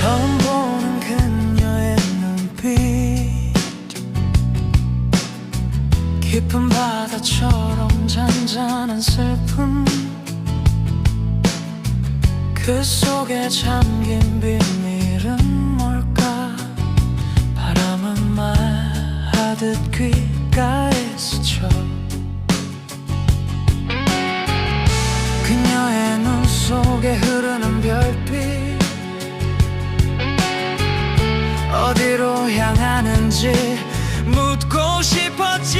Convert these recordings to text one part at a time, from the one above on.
처음 보는 그녀의 눈빛. 깊은 바다처럼 잔잔한 슬픔. 그 속에 잠긴 비밀은 뭘까? 바람은 말하듯 귓가에 스쳐. 향하는지 묻고 싶었지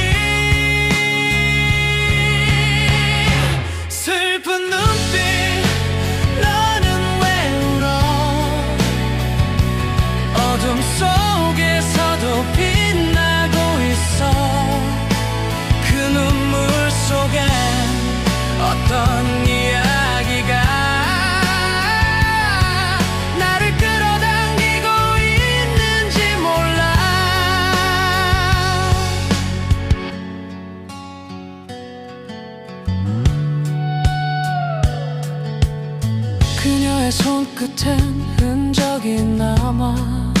손끝엔 흔적이 남아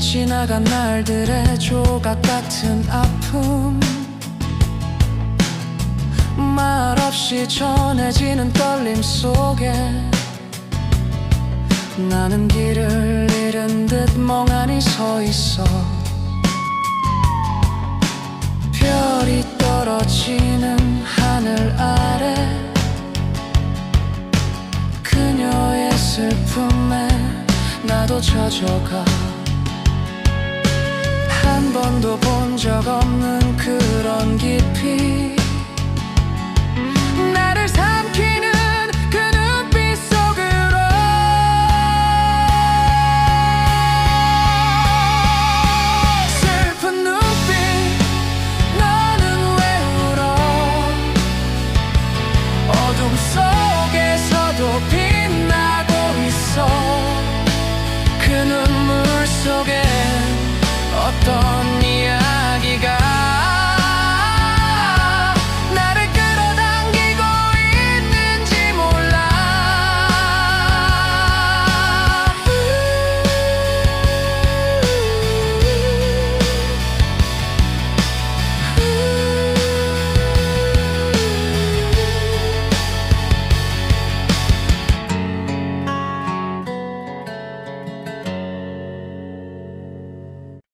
지나간 날들의 조각 같은 아픔 말 없이 전해지는 떨림 속에 나는 길을 잃은 듯 멍하니 서 있어 나도 젖어가. 한 번도 본 적 없는 그런 깊이